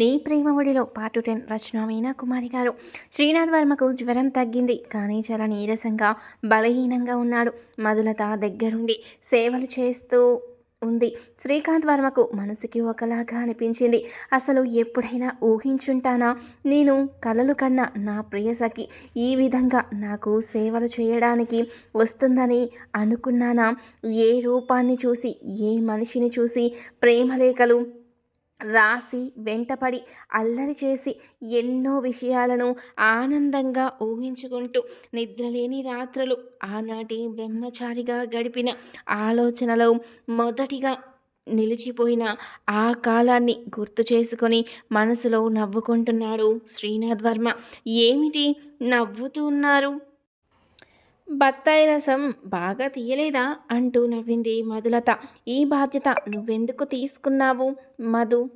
నీ ప్రేమముడిలో పాటు టెన్ రచన మీనా కుమారి గారు. శ్రీనాథ్ వర్మకు జ్వరం తగ్గింది. కానీ చాలా నీరసంగా బలహీనంగా ఉన్నాడు. మధులత దగ్గరుండి సేవలు చేస్తూ ఉంది. శ్రీకాంత్ వర్మకు మనసుకి ఒకలాగా అనిపించింది. అసలు ఎప్పుడైనా ఊహించుంటానా? నేను కలలు కన్నా నా ప్రియసఖి ఈ విధంగా నాకు సేవలు చేయడానికి వస్తుందని అనుకున్నానా? ఏ రూపాన్ని చూసి ఏ మనిషిని చూసి ప్రేమలేఖలు రాసి వెంటపడి అల్లరి చేసి ఎన్నో విషయాలను ఆనందంగా ఊహించుకుంటూ నిద్రలేని రాత్రులు ఆనాటి బ్రహ్మచారిగా గడిపిన ఆలోచనలో మొదటిగా నిలిచిపోయిన ఆ కాలాన్ని గుర్తు చేసుకొని మనసులో నవ్వుకుంటున్నాడు శ్రీనాథ్ వర్మ. ఏమిటి నవ్వుతూ ఉన్నారు? బత్తాయి రసం బాగా తీయలేదా? అంటూ నవ్వింది మధులత. ఈ బాధ్యత నువ్వెందుకు తీసుకున్నావు మధు?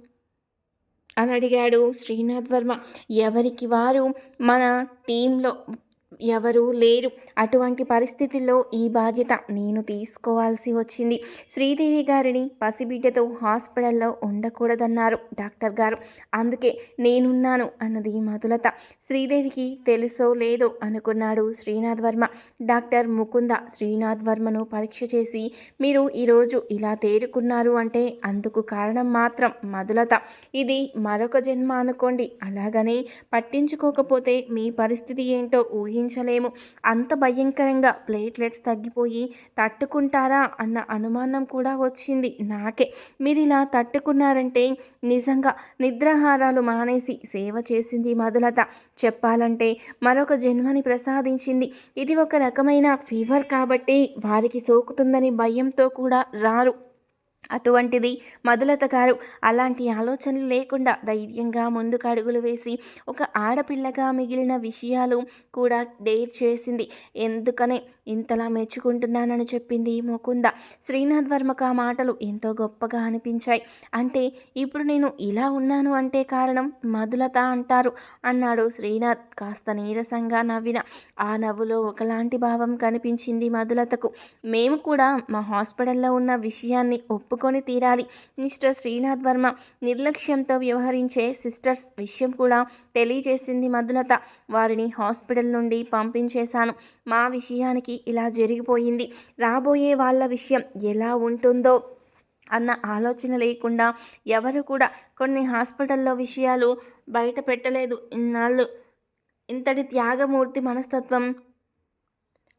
అని అడిగాడు శ్రీనాథ్ వర్మ. ఎవరికి వారు? మన టీంలో ఎవరూ లేరు. అటువంటి పరిస్థితుల్లో ఈ బాధ్యత నేను తీసుకోవాల్సి వచ్చింది. శ్రీదేవి గారిని పసిబిడ్డతో హాస్పిటల్లో ఉండకూడదన్నారు డాక్టర్ గారు. అందుకే నేనున్నాను అన్నది మధులత. శ్రీదేవికి తెలుసో లేదో అనుకున్నాడు శ్రీనాథ్ వర్మ. డాక్టర్ ముకుంద శ్రీనాథ్ వర్మను పరీక్ష చేసి మీరు ఈరోజు ఇలా తేరుకున్నారు అంటే అందుకు కారణం మాత్రం మధులత. ఇది మరొక జన్మ అనుకోండి. అలాగనే పట్టించుకోకపోతే మీ పరిస్థితి ఏంటో ఊహించ ఊహించలేము అంత భయంకరంగా ప్లేట్లెట్స్ తగ్గిపోయి తట్టుకుంటారా అన్న అనుమానం కూడా వచ్చింది నాకే. మీరు ఇలా తట్టుకున్నారంటే నిజంగా నిద్రాహారాలు మానేసి సేవ చేసింది మధులత. చెప్పాలంటే మరొక జన్మని ప్రసాదించింది. ఇది ఒక రకమైన ఫీవర్ కాబట్టి వారికి సోకుతుందని భయంతో కూడా రారు. అటువంటిది మధులత గారు అలాంటి ఆలోచనలు లేకుండా ధైర్యంగా ముందుకు అడుగులు వేసి ఒక ఆడపిల్లగా మిగిలిన విషయాలు కూడా డేర్ చేసింది. ఎందుకనే ఇంతలా మెచ్చుకుంటున్నానని చెప్పింది ముకుంద. శ్రీనాథ్ వర్మకు ఆ మాటలు ఎంతో గొప్పగా అనిపించాయి. అంటే ఇప్పుడు నేను ఇలా ఉన్నాను అంటే కారణం మధులత అంటారు అన్నాడు శ్రీనాథ్ కాస్త నీరసంగా నవ్విన. ఆ నవ్వులో ఒకలాంటి భావం కనిపించింది మధులతకు. మేము కూడా మా హాస్పిటల్లో ఉన్న విషయాన్ని ఒప్పుకొని తీరాలి. మిస్టర్ శ్రీనాథ్ వర్మ నిర్లక్ష్యంతో వ్యవహరించే సిస్టర్స్ విషయం కూడా తెలియజేసింది మధులత. వారిని హాస్పిటల్ నుండి పంపించేశాను. మా విషయానికి ఇలా జరిగిపోయింది. రాబోయే వాళ్ళ విషయం ఎలా ఉంటుందో అన్న ఆలోచన లేకుండా ఎవరు కూడా కొన్ని హాస్పిటల్లో విషయాలు బయట పెట్టలేదు. ఇన్నాళ్ళు ఇంతటి త్యాగమూర్తి మనస్తత్వం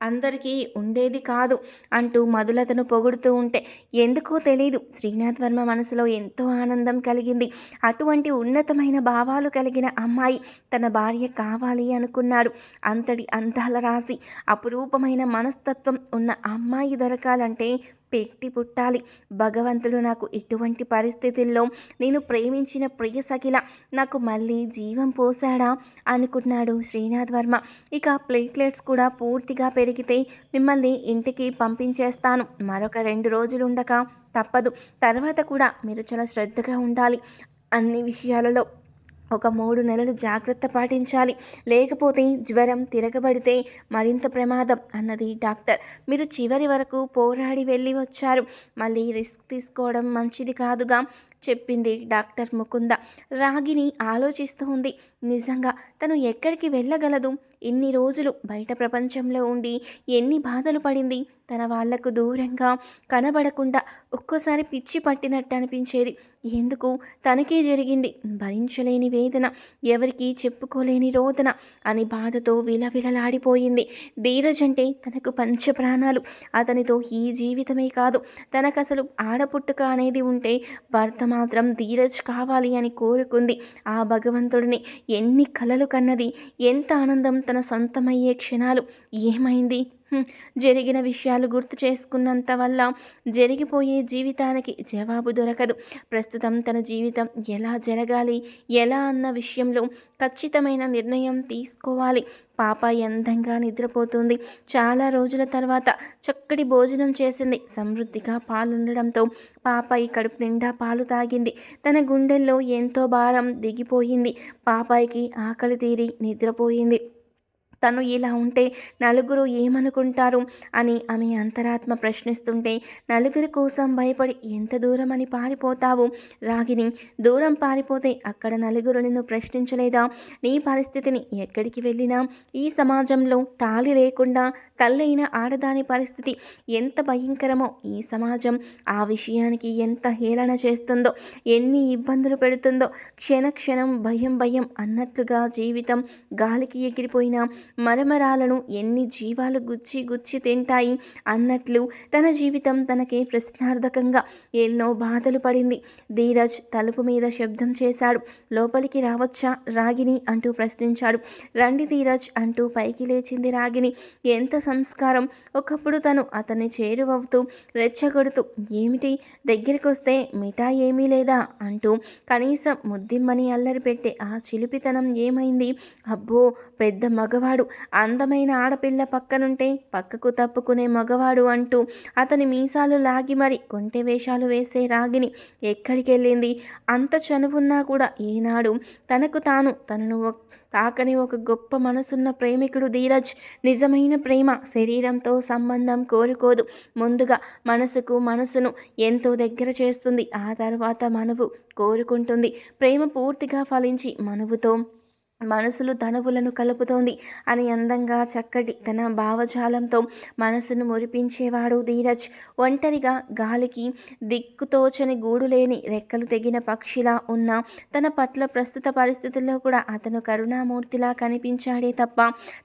అందరికీ ఉండేది కాదు అంటూ మధులతను పొగుడుతూ ఉంటే ఎందుకో తెలియదు శ్రీనాథ్ వర్మ మనసులో ఎంతో ఆనందం కలిగింది. అటువంటి ఉన్నతమైన భావాలు కలిగిన అమ్మాయి తన భార్య కావాలి అనుకున్నాడు. అంతటి అందాల రాసి అపురూపమైన మనస్తత్వం ఉన్న అమ్మాయి దొరకాలంటే పెట్టి పుట్టాలి. భగవంతుడు నాకు ఎటువంటి పరిస్థితుల్లో నేను ప్రేమించిన ప్రియ సఖిల నాకు మళ్ళీ జీవం పోసాడా అనుకున్నాడు శ్రీనాథ్ వర్మ. ఇక ప్లేట్లెట్స్ కూడా పూర్తిగా పెరిగితే మిమ్మల్ని ఇంటికి పంపించేస్తాను. మరొక రెండు రోజులు ఉండక తప్పదు. తర్వాత కూడా మీరు చాలా శ్రద్ధగా ఉండాలి. అన్ని విషయాలలో ఒక మూడు నెలలు జాగ్రత్త పాటించాలి. లేకపోతే జ్వరం తిరగబడితే మరింత ప్రమాదం అన్నది డాక్టర్. మీరు చివరి వరకు పోరాడి వెళ్ళి వచ్చారు. మళ్ళీ రిస్క్ తీసుకోవడం మంచిది కాదుగా. చెప్పింది డాక్టర్ ముకుంద. రాగిని ఆలోచిస్తూ ఉంది. నిజంగా తను ఎక్కడికి వెళ్ళగలదు? ఇన్ని రోజులు బయట ప్రపంచంలో ఉండి ఎన్ని బాధలు పడింది? తన వాళ్ళకు దూరంగా కనబడకుండా ఒక్కోసారి పిచ్చి పట్టినట్టు అనిపించేది. ఎందుకు? తనకే జరిగింది. భరించలేని వేదన. ఎవరికీ చెప్పుకోలేని రోదన అని బాధతో విలవిలలాడిపోయింది. ధీరజ్ అంటే తనకు పంచప్రాణాలు. అతనితో ఈ జీవితమే కాదు. తనకు అసలు ఆడపుట్టుక అనేది ఉంటే భర్త మాత్రం ధీరజ్ కావాలి అని కోరుకుంది. ఆ భగవంతుడిని ఎన్ని కలలు కన్నది ఎంత ఆనందం తన సొంతమయ్యే క్షణాలు. ఏమైంది? జరిగిన విషయాలు గుర్తు చేసుకున్నంత వల్ల జరిగిపోయే జీవితానికి జవాబు దొరకదు. ప్రస్తుతం తన జీవితం ఎలా జరగాలి ఎలా అన్న విషయంలో ఖచ్చితమైన నిర్ణయం తీసుకోవాలి. పాప అందంగా నిద్రపోతుంది. చాలా రోజుల తర్వాత చక్కటి భోజనం చేసింది. సమృద్ధిగా పాలుండడంతో పాపాయి కడుపు నిండా పాలు తాగింది. తన గుండెల్లో ఎంతో భారం దిగిపోయింది. పాపాయికి ఆకలి తీరి నిద్రపోయింది. తను ఇలా ఉంటే నలుగురు ఏమనుకుంటారు అని ఆమె అంతరాత్మ ప్రశ్నిస్తుంటే నలుగురి కోసం భయపడి ఎంత దూరం అని పారిపోతావు? రాగిని దూరం పారిపోతే అక్కడ నలుగురు నిన్ను ప్రశ్నించలేదా? నీ పరిస్థితిని ఎక్కడికి వెళ్ళినా? ఈ సమాజంలో తాళి లేకుండా తల్లైన ఆడదాని పరిస్థితి ఎంత భయంకరమో ఈ సమాజం ఆ విషయానికి ఎంత హేళన చేస్తుందో ఎన్ని ఇబ్బందులు పెడుతుందో క్షణ క్షణం భయం భయం అన్నట్లుగా జీవితం గాలికి ఎగిరిపోయినా మరమరాలను ఎన్ని జీవాలు గుచ్చి గుచ్చి తింటాయి అన్నట్లు తన జీవితం తనకే ప్రశ్నార్థకంగా ఎన్నో బాధలు పడింది. ధీరజ్ తలుపు మీద శబ్దం చేశాడు. లోపలికి రావచ్చా రాగిని అంటూ ప్రశ్నించాడు. రండి ధీరజ్ అంటూ పైకి లేచింది రాగిని ఎంత సంస్కారం? ఒకప్పుడు తను అతన్ని చేరువవుతూ రెచ్చగొడుతూ ఏమిటి? దగ్గరికి వస్తే మిఠాయి ఏమీ లేదా? అంటూ కనీసం ముద్దిమ్మని అల్లరి పెట్టే ఆ చిలిపితనం ఏమైంది? అబ్బో పెద్ద మగవాడు అందమైన ఆడపిల్ల పక్కనుంటే పక్కకు తప్పుకునే మగవాడు అంటూ అతని మీసాలు లాగి మరి కొంటె వేషాలు వేసే రాగిని ఎక్కడికి వెళ్ళింది అంత చనువున్నా కూడా ఈనాడు తనకు తాను తనను తాకని ఒక గొప్ప మనసున్న ప్రేమికుడు ధీరజ్. నిజమైన ప్రేమ శరీరంతో సంబంధం కోరుకోదు. ముందుగా మనసుకు మనసును ఎంతో దగ్గర చేస్తుంది. ఆ తర్వాత మనవు కోరుకుంటుంది. ప్రేమ పూర్తిగా ఫలించి మనవుతో మనసులు తనువులను కలుపుతోంది. అని అందంగా చక్కటి తన భావజాలంతో మనసును మురిపించేవాడు ధీరజ్. ఒంటరిగా గాలికి దిక్కుతోచని గూడు లేని రెక్కలు తెగిన పక్షిలా ఉన్న తన పట్ల ప్రస్తుత పరిస్థితుల్లో కూడా అతను కరుణామూర్తిలా కనిపించాడే తప్ప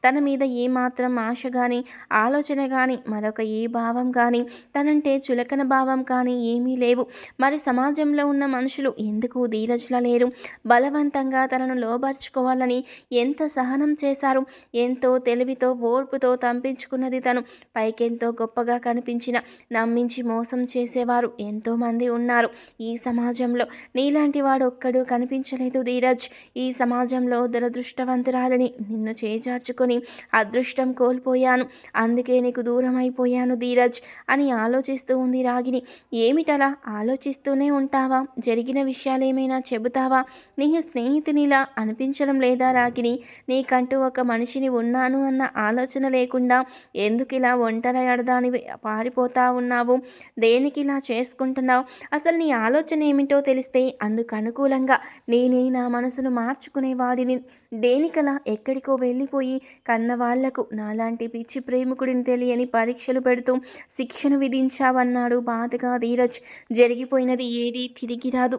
తన మీద ఏమాత్రం ఆశ కానీ ఆలోచన కానీ మరొక ఏ భావం కానీ తనంటే చులకన భావం కానీ ఏమీ లేవు. మరి సమాజంలో ఉన్న మనుషులు ఎందుకు ధీరజ్లా లేరు? బలవంతంగా తనను లోబర్చుకోవాలి కావాలని ఎంత సహనం చేశారు. ఎంతో తెలివితో ఓర్పుతో తంపించుకున్నది తను. పైకెంతో గొప్పగా కనిపించిన నమ్మించి మోసం చేసేవారు ఎంతోమంది ఉన్నారు. ఈ సమాజంలో నీలాంటి వాడు ఒక్కడు కనిపించలేదు ధీరజ్. ఈ సమాజంలో దురదృష్టవంతురాలని నిన్ను చేజార్చుకొని అదృష్టం కోల్పోయాను. అందుకే నీకు దూరం అయిపోయాను ధీరజ్ అని ఆలోచిస్తూ ఉంది రాగిని ఏమిటలా? ఆలోచిస్తూనే ఉంటావా? జరిగిన విషయాలేమైనా చెబుతావా? నీ స్నేహితునిలా అనిపించడం లేదు. లేదా రాగిని? నీకంటూ ఒక మనిషిని ఉన్నాను అన్న ఆలోచన లేకుండా ఎందుకు ఇలా ఒంటరి అడదాని పారిపోతా ఉన్నావు? దేనికి ఇలా చేసుకుంటున్నావు? అసలు నీ ఆలోచన ఏమిటో తెలిస్తే అందుకు అనుకూలంగా నేనే నా మనసును మార్చుకునేవాడిని దేనికలా ఎక్కడికో వెళ్ళిపోయి కన్న వాళ్ళకు నాలాంటి పిచ్చి ప్రేమికుడిని తెలియని పరీక్షలు పెడుతూ శిక్షను విధించావన్నాడు బాధగా ధీరజ్. జరిగిపోయినది ఏదీ తిరిగి రాదు.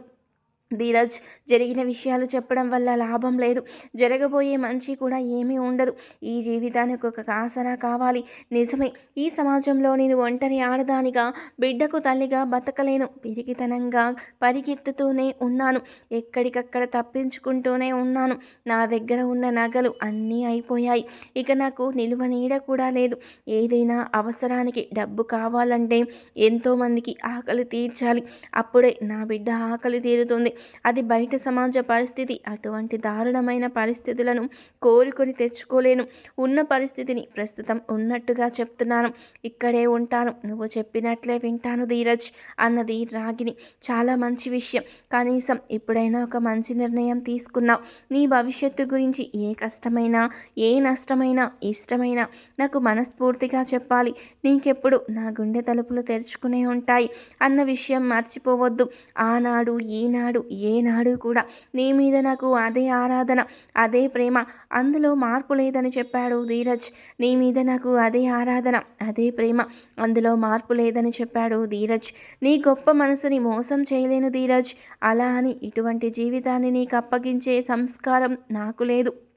ధీరజ్ జరిగిన విషయాలు చెప్పడం వల్ల లాభం లేదు. జరగబోయే మంచి కూడా ఏమీ ఉండదు. ఈ జీవితానికి ఒక ఆసరా కావాలి. నిజమే ఈ సమాజంలో నేను ఒంటరి ఆడదానిగా బిడ్డకు తల్లిగా బతకలేను. పిరిగితనంగా పరిగెత్తుతూనే ఉన్నాను. ఎక్కడికక్కడ తప్పించుకుంటూనే ఉన్నాను. నా దగ్గర ఉన్న నగలు అన్నీ అయిపోయాయి. ఇక నాకు నిలువ నీడ కూడా లేదు. ఏదైనా అవసరానికి డబ్బు కావాలంటే ఎంతోమందికి ఆకలి తీర్చాలి. అప్పుడే నా బిడ్డ ఆకలి తీరుతుంది. అది బయట సమాజ పరిస్థితి. అటువంటి దారుణమైన పరిస్థితులను కోరుకొని తెచ్చుకోలేను. ఉన్న పరిస్థితిని ప్రస్తుతం ఉన్నట్టుగా చెప్తున్నాను. ఇక్కడే ఉంటాను. నువ్వు చెప్పినట్లే వింటాను ధీరజ్ అన్నది రాగిని. చాలా మంచి విషయం. కనీసం ఇప్పుడైనా ఒక మంచి నిర్ణయం తీసుకున్నావు. నీ భవిష్యత్తు గురించి ఏ కష్టమైనా ఏ నష్టమైనా ఇష్టమైనా నాకు మనస్ఫూర్తిగా చెప్పాలి. నీకెప్పుడు నా గుండె తలుపులు తెరుచుకునే ఉంటాయి. అన్న విషయం మర్చిపోవద్దు. ఆనాడు ఈనాడు ఏనాడు కూడా నీ మీద నాకు అదే ఆరాధన అదే ప్రేమ అందులో మార్పు లేదని చెప్పాడు ధీరజ్. నీ మీద నాకు అదే ఆరాధన అదే ప్రేమ అందులో మార్పు లేదని చెప్పాడు ధీరజ్. నీ గొప్ప మనసుని మోసం చేయలేను ధీరజ్. అలా అని ఇటువంటి జీవితాన్ని నీకు అప్పగించే సంస్కారం నాకు లేదు.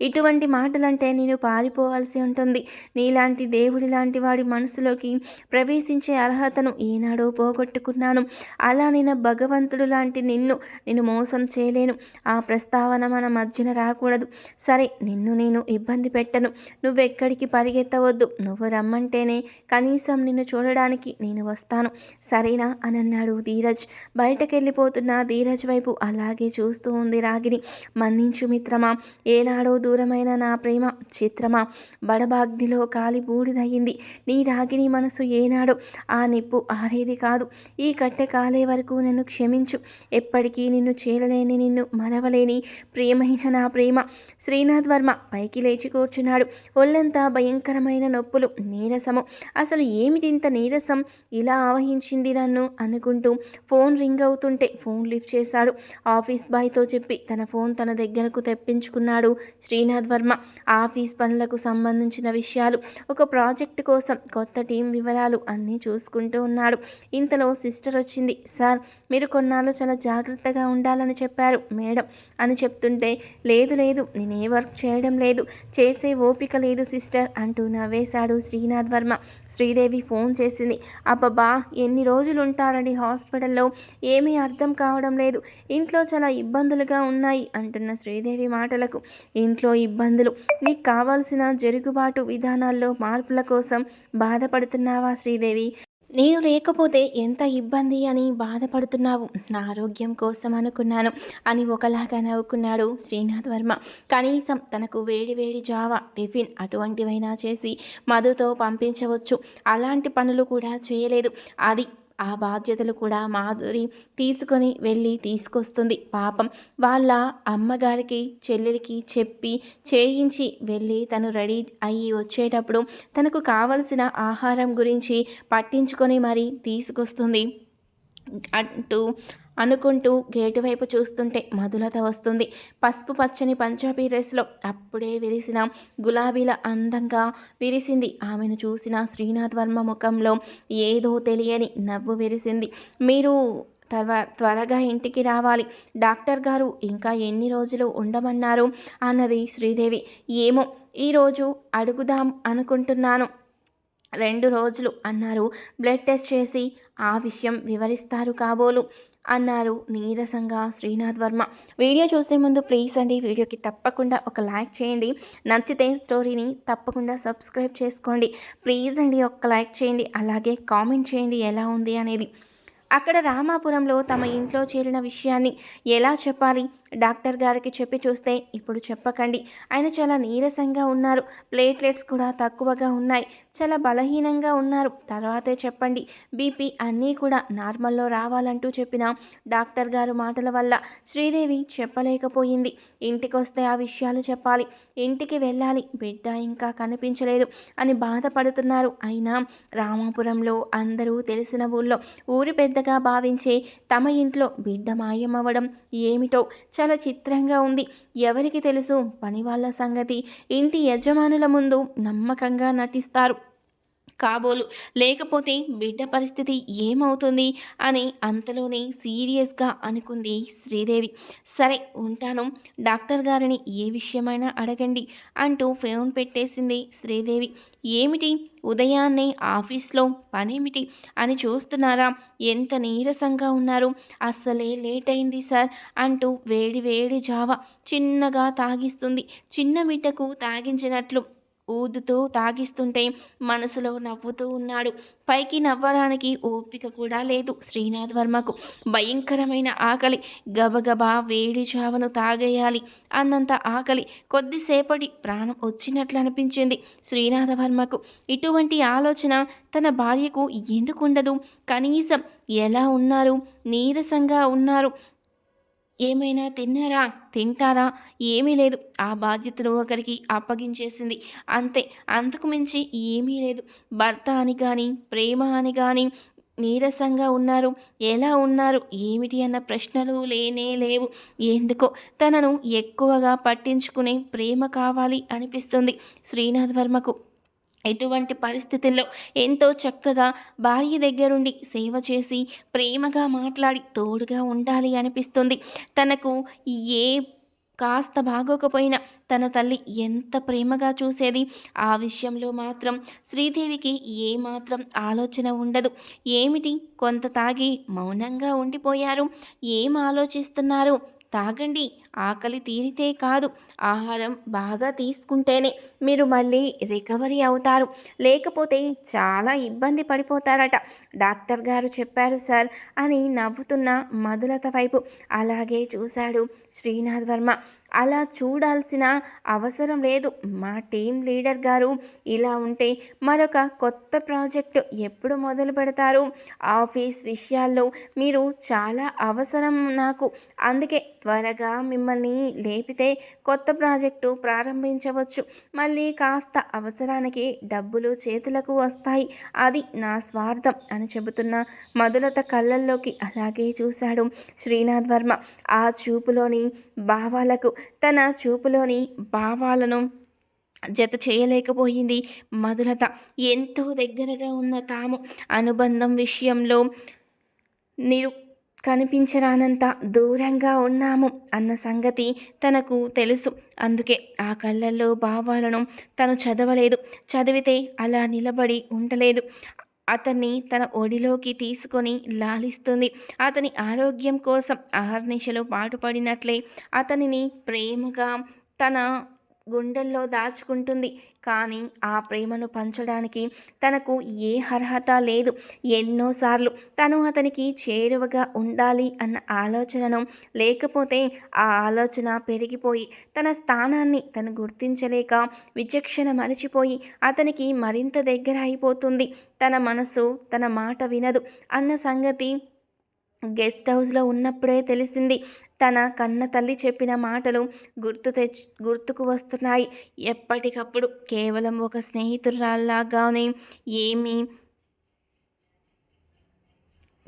ఇటువంటి మాటలంటే నేను పారిపోవాల్సి ఉంటుంది. నీలాంటి దేవుడి లాంటి వాడి మనసులోకి ప్రవేశించే అర్హతను ఏనాడో పోగొట్టుకున్నాను. అలా నేను భగవంతుడు లాంటి నిన్ను నేను మోసం చేయలేను. ఆ ప్రస్తావన మన మధ్యన రాకూడదు. సరే నిన్ను నేను ఇబ్బంది పెట్టను. నువ్వెక్కడికి పరిగెత్తవద్దు. నువ్వు రమ్మంటేనే కనీసం నిన్ను చూడడానికి నేను వస్తాను. సరేనా? అని అన్నాడు ధీరజ్. బయటకెళ్ళిపోతున్న ధీరజ్ వైపు అలాగే చూస్తూ ఉంది రాగిని మన్నించు మిత్రమా ఏనాడో దూరమైన నా ప్రేమ చిత్రమా? బడబాగ్నిలో కాలి బూడిదయ్యింది. నీ రాగిని మనసు ఏనాడు ఆ నిప్పు ఆరేది కాదు. ఈ కట్టె కాలే వరకు నన్ను క్షమించు. ఎప్పటికీ నిన్ను చేరలేని నిన్ను మరవలేని ప్రియమైన నా ప్రేమ. శ్రీనాథ్ వర్మ పైకి లేచి కూర్చున్నాడు. ఒళ్ళంతా భయంకరమైన నొప్పులు నీరసము. అసలు ఏమిటింత నీరసం? ఇలా ఆవహించింది నన్ను అనుకుంటూ ఫోన్ రింగ్ అవుతుంటే ఫోన్ లిఫ్ట్ చేశాడు. ఆఫీస్ బాయ్తో చెప్పి తన ఫోన్ తన దగ్గరకు తెప్పించుకున్నాడు శ్రీనాథ్ వర్మ ఆఫీస్ పనులకు సంబంధించిన విషయాలు ఒక ప్రాజెక్ట్ కోసం కొత్త టీం వివరాలు అన్నీ చూసుకుంటూ ఉన్నాడు. ఇంతలో సిస్టర్ వచ్చింది. సార్ మీరు కొన్నాళ్ళు చాలా జాగ్రత్తగా ఉండాలని చెప్పారు మేడం. అని చెప్తుంటే లేదు లేదు నేనే వర్క్ చేయడం లేదు. చేసే ఓపిక లేదు సిస్టర్ అంటూ నవ్వేశాడు శ్రీనాథ్ వర్మ శ్రీదేవి ఫోన్ చేసింది. అబ్బబ్బా ఎన్ని రోజులు ఉంటారండి హాస్పిటల్లో? ఏమీ అర్థం కావడం లేదు. ఇంట్లో చాలా ఇబ్బందులుగా ఉన్నాయి అంటున్న శ్రీదేవి మాటలకు. ఇంట్లో ఇబ్బందులు. నీకు కావాల్సిన జరుగుబాటు విధానాల్లో మార్పుల కోసం బాధపడుతున్నావా శ్రీదేవి? నేను లేకపోతే ఎంత ఇబ్బంది అని బాధపడుతున్నావు? నా ఆరోగ్యం కోసం అనుకున్నాను అని ఒకలాగా నవ్వుకున్నాడు శ్రీనాథ్ వర్మ. కనీసం తనకు వేడి వేడి జావా టిఫిన్ అటువంటివైనా చేసి మధుతో పంపించవచ్చు. అలాంటి పనులు కూడా చేయలేదు. అది ఆ బాధ్యతలు కూడా మాధురి తీసుకొని వెళ్ళి తీసుకొస్తుంది. పాపం వాళ్ళ అమ్మగారికి చెల్లెలికి చెప్పి చేయించి వెళ్ళి తను రెడీ అయ్యి వచ్చేటప్పుడు తనకు కావలసిన ఆహారం గురించి పట్టించుకొని మరీ తీసుకొస్తుంది. అంటూ అనుకుంటూ గేటు వైపు చూస్తుంటే మధులత వస్తుంది. పసుపు పచ్చని పంజాబీ డ్రెస్లో అప్పుడే విరిసిన గులాబీల అందంగా విరిసింది. ఆమెను చూసిన శ్రీనాథ్ వర్మ ముఖంలో ఏదో తెలియని నవ్వు విరిసింది. మీరు త్వర త్వరగా ఇంటికి రావాలి. డాక్టర్ గారు ఇంకా ఎన్ని రోజులు ఉండమన్నారు? అన్నది శ్రీదేవి. ఏమో ఈరోజు అడుగుదాం అనుకుంటున్నాను. రెండు రోజులు అన్నారు. బ్లడ్ టెస్ట్ చేసి ఆ విషయం వివరిస్తారు కాబోలు అన్నారు నీరసంగా శ్రీనాథ్ వర్మ. వీడియో చూసే ముందు ప్లీజ్ అండి వీడియోకి తప్పకుండా ఒక లైక్ చేయండి. నచ్చితే స్టోరీని తప్పకుండా సబ్స్క్రైబ్ చేసుకోండి. ప్లీజ్ అండి ఒక లైక్ చేయండి అలాగే కామెంట్ చేయండి ఎలా ఉంది అనేది. అక్కడ రామాపురంలో తమ ఇంట్లో చేరిన విషయాన్ని ఎలా చెప్పాలి? డాక్టర్ గారికి చెప్పి చూస్తే ఇప్పుడు చెప్పకండి. ఆయన చాలా నీరసంగా ఉన్నారు. ప్లేట్లెట్స్ కూడా తక్కువగా ఉన్నాయి. చాలా బలహీనంగా ఉన్నారు. తర్వాతే చెప్పండి. బీపీ అన్నీ కూడా నార్మల్లో రావాలంటూ చెప్పిన డాక్టర్ గారు మాటల వల్ల శ్రీదేవి చెప్పలేకపోయింది. ఇంటికి వస్తే ఆ విషయాలు చెప్పాలి. ఇంటికి వెళ్ళాలి. బిడ్డ ఇంకా కనిపించలేదు అని బాధపడుతున్నారు. అయినా రామాపురంలో అందరూ తెలిసిన ఊళ్ళో ఊరి పెద్దగా భావించే తమ ఇంట్లో బిడ్డ మాయమవ్వడం ఏమిటో చాలా చిత్రంగా ఉంది. ఎవరికి తెలుసు? పని వాళ్ళ సంగతి. ఇంటి యజమానుల ముందు నమ్మకంగా నటిస్తారు. కాబోలు. లేకపోతే బిడ్డ పరిస్థితి ఏమవుతుంది అని అంతలోనే సీరియస్గా అనుకుంది శ్రీదేవి. సరే ఉంటాను. డాక్టర్ గారిని ఏ విషయమైనా అడగండి అంటూ ఫోన్ పెట్టేసింది శ్రీదేవి. ఏమిటి? ఉదయాన్నే ఆఫీస్లో పనేమిటి అని చూస్తున్నారా? ఎంత నీరసంగా ఉన్నారు? అస్సలే లేట్ అయింది సార్ అంటూ వేడి వేడి జావ చిన్నగా తాగిస్తుంది. చిన్న బిడ్డకు తాగించినట్లు ఊదుతూ తాగిస్తుంటే మనసులో నవ్వుతూ ఉన్నాడు. పైకి నవ్వడానికి ఓపిక కూడా లేదు శ్రీనాథ్ వర్మకు. భయంకరమైన ఆకలి. గబగబా వేడి చావను తాగేయాలి అన్నంత ఆకలి. కొద్దిసేపటి ప్రాణం వచ్చినట్లు అనిపించింది శ్రీనాథ వర్మకు. ఇటువంటి ఆలోచన తన భార్యకు ఎందుకుండదు? కనీసం ఎలా ఉన్నారు? నీరసంగా ఉన్నారు? ఏమైనా తిన్నారా? తింటారా? ఏమీ లేదు. ఆ బాధ్యతను ఒకరికి అప్పగించేసింది. అంతే. అంతకు మించి ఏమీ లేదు. భర్త అని కానీ ప్రేమ అని కానీ నీరసంగా ఉన్నారు. ఎలా ఉన్నారు? ఏమిటి అన్న ప్రశ్నలు లేనే లేవు. ఎందుకో తనను ఎక్కువగా పట్టించుకునే ప్రేమ కావాలి అనిపిస్తుంది శ్రీనాథ్ వర్మకు. ఎటువంటి పరిస్థితుల్లో ఎంతో చక్కగా భార్య దగ్గరుండి సేవ చేసి ప్రేమగా మాట్లాడి తోడుగా ఉండాలి అనిపిస్తుంది. తనకు ఏ కాస్త బాగోకపోయినా తన తల్లి ఎంత ప్రేమగా చూసేది? ఆ విషయంలో మాత్రం శ్రీదేవికి ఏమాత్రం ఆలోచన ఉండదు. ఏమిటి? కొంత తాగి మౌనంగా ఉండిపోయారు. ఏం ఆలోచిస్తున్నారు? తాగండి. ఆకలి తీరితే కాదు. ఆహారం బాగా తీసుకుంటేనే మీరు మళ్ళీ రికవరీ అవుతారు. లేకపోతే చాలా ఇబ్బంది పడిపోతారట. డాక్టర్ గారు చెప్పారు సార్ అని నవ్వుతున్న మధులత వైపు. అలాగే చూశాడు శ్రీనాథ్ వర్మ. అలా చూడాల్సిన అవసరం లేదు. మా టీం లీడర్ గారు ఇలా ఉంటే మరొక కొత్త ప్రాజెక్టు ఎప్పుడు మొదలు పెడతారు? ఆఫీస్ విషయాల్లో మీరు చాలా అవసరం నాకు. అందుకే త్వరగా మిమ్మల్ని లేపితే కొత్త ప్రాజెక్టు ప్రారంభించవచ్చు. మళ్ళీ కాస్త అవసరానికి డబ్బులు చేతులకు వస్తాయి. అది నా స్వార్థం అని చెబుతున్న మధులత కళ్ళల్లోకి అలాగే చూశాడు శ్రీనాథ్ వర్మ. ఆ చూపులోని భావాలకు తన చూపులోని భావాలను జత చేయలేకపోయింది మధులత. ఎంతో దగ్గరగా ఉన్న తాము అనుబంధం విషయంలో నిరు కనిపించరానంత దూరంగా ఉన్నాము అన్న సంగతి తనకు తెలుసు. అందుకే ఆ కళ్ళల్లో భావాలను తను చదవలేదు. చదివితే అలా నిలబడి ఉండలేదు. అతన్ని తన ఒడిలోకి తీసుకొని లాలిస్తుంది. అతని ఆరోగ్యం కోసం అహర్నిశలు పాటుపడినట్లే అతనిని ప్రేమగా తన గుండెల్లో దాచుకుంటుంది. కానీ ఆ ప్రేమను పంచడానికి తనకు ఏ అర్హత లేదు. ఎన్నోసార్లు తను అతనికి చేరువగా ఉండాలి అన్న ఆలోచనను లేకపోతే ఆ ఆలోచన పెరిగిపోయి తన స్థానాన్ని తను గుర్తించలేక విచక్షణ మరిచిపోయి అతనికి మరింత దగ్గర అయిపోతుంది. తన మనసు తన మాట వినదు అన్న సంగతి గెస్ట్ హౌస్లో ఉన్నప్పుడే తెలిసింది. తన కన్న తల్లి చెప్పిన మాటలు గుర్తు తెచ్చు గుర్తుకు వస్తున్నాయి. ఎప్పటికప్పుడు కేవలం ఒక స్నేహితురాల్లాగానే ఏమీ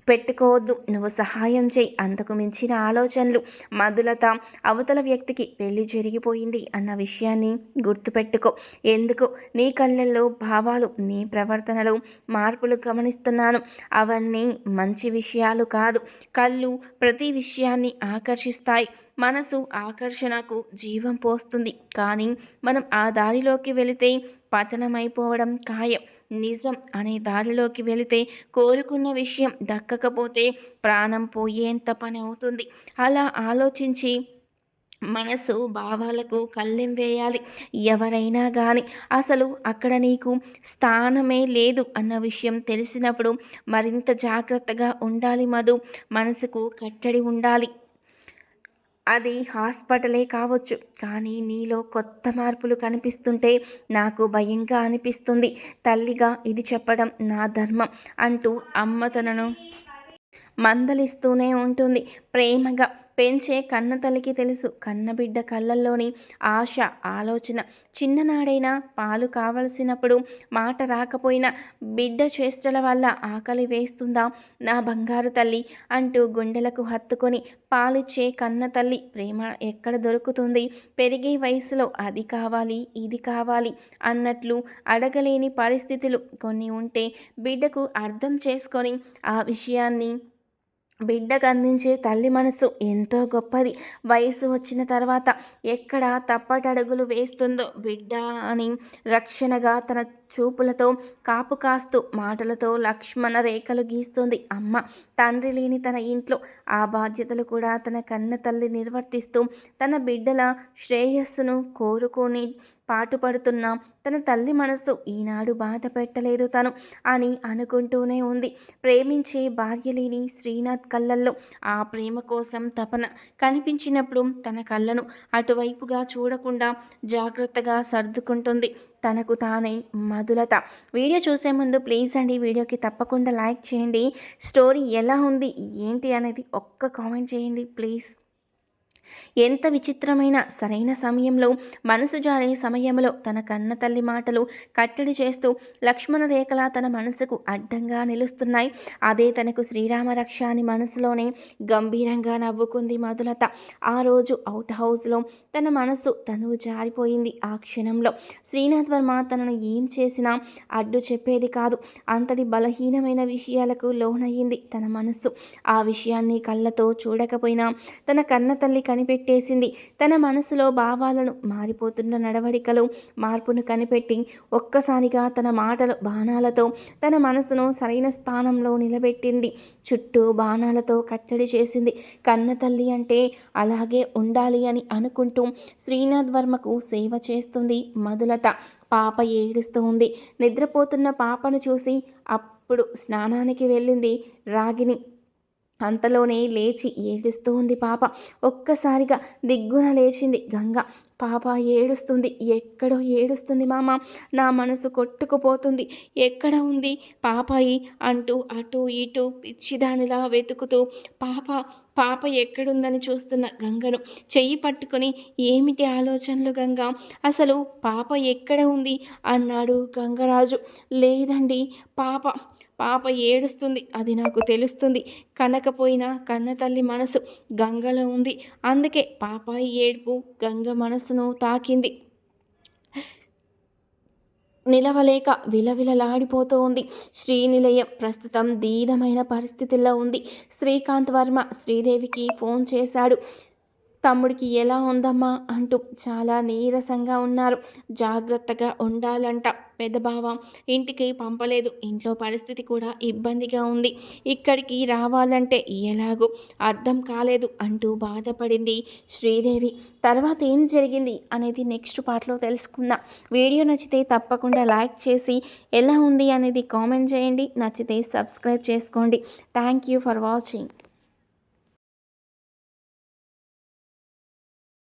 పెట్టుకోవద్దు. నువ్వు సహాయం చేయి. అంతకు మించిన ఆలోచనలు మధులత అవతల వ్యక్తికి పెళ్ళి జరిగిపోయింది అన్న విషయాన్ని గుర్తుపెట్టుకో. ఎందుకు? నీ కళ్ళల్లో భావాలు నీ ప్రవర్తనలో మార్పులు గమనిస్తున్నాను. అవన్నీ మంచి విషయాలు కాదు. కళ్ళు ప్రతి విషయాన్ని ఆకర్షిస్తాయి. మనసు ఆకర్షణకు జీవం పోస్తుంది. కానీ మనం ఆ దారిలోకి వెళితే పతనమైపోవడం ఖాయం. నిజం అనే దారిలోకి వెళితే కోరుకున్న విషయం దక్కకపోతే ప్రాణం పోయేంత పని అవుతుంది. అలా ఆలోచించి మనసు భావాలకు కళ్ళెం వేయాలి. ఎవరైనా కానీ అసలు అక్కడ నీకు స్థానమే లేదు అన్న విషయం తెలిసినప్పుడు మరింత జాగ్రత్తగా ఉండాలి మధు. మనసుకు కట్టడి ఉండాలి. అది హాస్పిటలే కావచ్చు. కానీ నీలో కొత్త మార్పులు కనిపిస్తుంటే నాకు భయంగా అనిపిస్తుంది. తల్లిగా ఇది చెప్పడం నా ధర్మం అంటూ అమ్మ తనను మందలిస్తూనే ఉంటుంది. ప్రేమగా పెంచే కన్న తల్లికి తెలుసు. కన్నబిడ్డ కళ్ళల్లోని ఆశ ఆలోచన. చిన్ననాడైనా పాలు కావలసినప్పుడు మాట రాకపోయినా బిడ్డ చేష్టల వల్ల ఆకలి వేస్తుందా? నా బంగారు తల్లి అంటూ గుండెలకు హత్తుకొని పాలిచ్చే కన్న తల్లి ప్రేమ ఎక్కడ దొరుకుతుంది? పెరిగే వయసులో అది కావాలి ఇది కావాలి అన్నట్లు అడగలేని పరిస్థితులు కొన్ని ఉంటే బిడ్డకు అర్థం చేసుకొని ఆ విషయాన్ని బిడ్డకు అందించే తల్లి మనసు ఎంతో గొప్పది. వయసు వచ్చిన తర్వాత ఎక్కడ తప్పటడుగులు వేస్తుందో బిడ్డ అని రక్షణగా తన చూపులతో కాపు కాస్తూ మాటలతో లక్ష్మణ రేఖలు గీస్తుంది అమ్మ. తండ్రి లేని తన ఇంట్లో ఆ బాధ్యతలు కూడా తన కన్న తల్లి నిర్వర్తిస్తూ తన బిడ్డల శ్రేయస్సును కోరుకొని పాటుపడుతున్న తన తల్లి మనసు ఈనాడు బాధ పెట్టలేదు తను అని అనుకుంటూనే ఉంది. ప్రేమించే భార్య లేని శ్రీనాథ్ కళ్ళల్లో ఆ ప్రేమ కోసం తపన కనిపించినప్పుడు తన కళ్ళను అటువైపుగా చూడకుండా జాగ్రత్తగా సర్దుకుంటుంది. తనకు తానే మధులత. వీడియో చూసే ముందు ప్లీజ్ అండి వీడియోకి తప్పకుండా లైక్ చేయండి. స్టోరీ ఎలా ఉంది ఏంటి అనేది ఒక్క కామెంట్ చేయండి ప్లీజ్. ఎంత విచిత్రమైన సరైన సమయంలో మనసు జారే సమయంలో తన కన్న తల్లి మాటలు కట్టడి చేస్తూ లక్ష్మణ రేఖల తన మనసుకు అడ్డంగా నిలుస్తున్నాయి. అదే తనకు శ్రీరామ రక్ష అని మనసులోనే గంభీరంగా నవ్వుకుంది మధులత. ఆ రోజు అవుట్ హౌస్లో తన మనసు తను జారిపోయింది. ఆ క్షణంలో శ్రీనాథ్ వర్మ తనను ఏం చేసినా అడ్డు చెప్పేది కాదు. అంతటి బలహీనమైన విషయాలకు లోనయ్యింది తన మనస్సు ఆ విషయాన్ని కళ్ళతో చూడకపోయినా తన కన్న తల్లి కనిపెట్టేసింది. తన మనసులో భావాలను మారిపోతున్న నడవడికలు మార్పును కనిపెట్టి ఒక్కసారిగా తన మాటలు బాణాలతో తన మనసును సరైన స్థానంలో నిలబెట్టింది. చుట్టూ బాణాలతో కట్టడి చేసింది. కన్న తల్లి అంటే అలాగే ఉండాలి అని అనుకుంటూ శ్రీనాథ్ వర్మకు సేవ చేస్తుంది మధులత. పాప ఏడుస్తూ ఉంది. నిద్రపోతున్న పాపను చూసి అప్పుడు స్నానానికి వెళ్ళింది రాగిని అంతలోనే లేచి ఏడుస్తూ ఉంది పాప. ఒక్కసారిగా దిగ్గున లేచింది గంగ. పాప ఏడుస్తుంది. ఎక్కడో ఏడుస్తుంది మామ. నా మనసు కొట్టుకుపోతుంది. ఎక్కడ ఉంది పాపాయి అంటూ అటు ఇటు పిచ్చిదానిలా వెతుకుతూ పాప పాప ఎక్కడుందని చూస్తున్న గంగను చెయ్యి పట్టుకుని ఏమిటి ఆలోచనలు గంగ? అసలు పాప ఎక్కడ ఉంది? అన్నాడు గంగరాజు. లేదండి పాప పాప ఏడుస్తుంది అది నాకు తెలుస్తుంది. కనకపోయినా కన్న తల్లి మనసు గంగలో ఉంది. అందుకే పాపాయి ఏడుపు గంగ మనసును తాకింది. నిలవలేక విలవిలలాడిపోతూ ఉంది. శ్రీనిలయం ప్రస్తుతం దీనమైన పరిస్థితుల్లో ఉంది. శ్రీకాంత్ వర్మ శ్రీదేవికి ఫోన్ చేశాడు. తమ్ముడికి ఎలా ఉందమ్మా? అంటూ చాలా నీరసంగా ఉన్నారు. జాగ్రత్తగా ఉండాలంట పెద్దబావ ఇంటికి పంపలేదు. ఇంట్లో పరిస్థితి కూడా ఇబ్బందిగా ఉంది. ఇక్కడికి రావాలంటే ఎలాగో అర్థం కాలేదు అంటూ బాధపడింది శ్రీదేవి. తర్వాత ఏం జరిగింది అనేది నెక్స్ట్ పార్ట్లో తెలుసుకుందాం. వీడియో నచ్చితే తప్పకుండా లైక్ చేసి ఎలా ఉంది అనేది కామెంట్ చేయండి. నచ్చితే సబ్స్క్రైబ్ చేసుకోండి. Thank you for watching.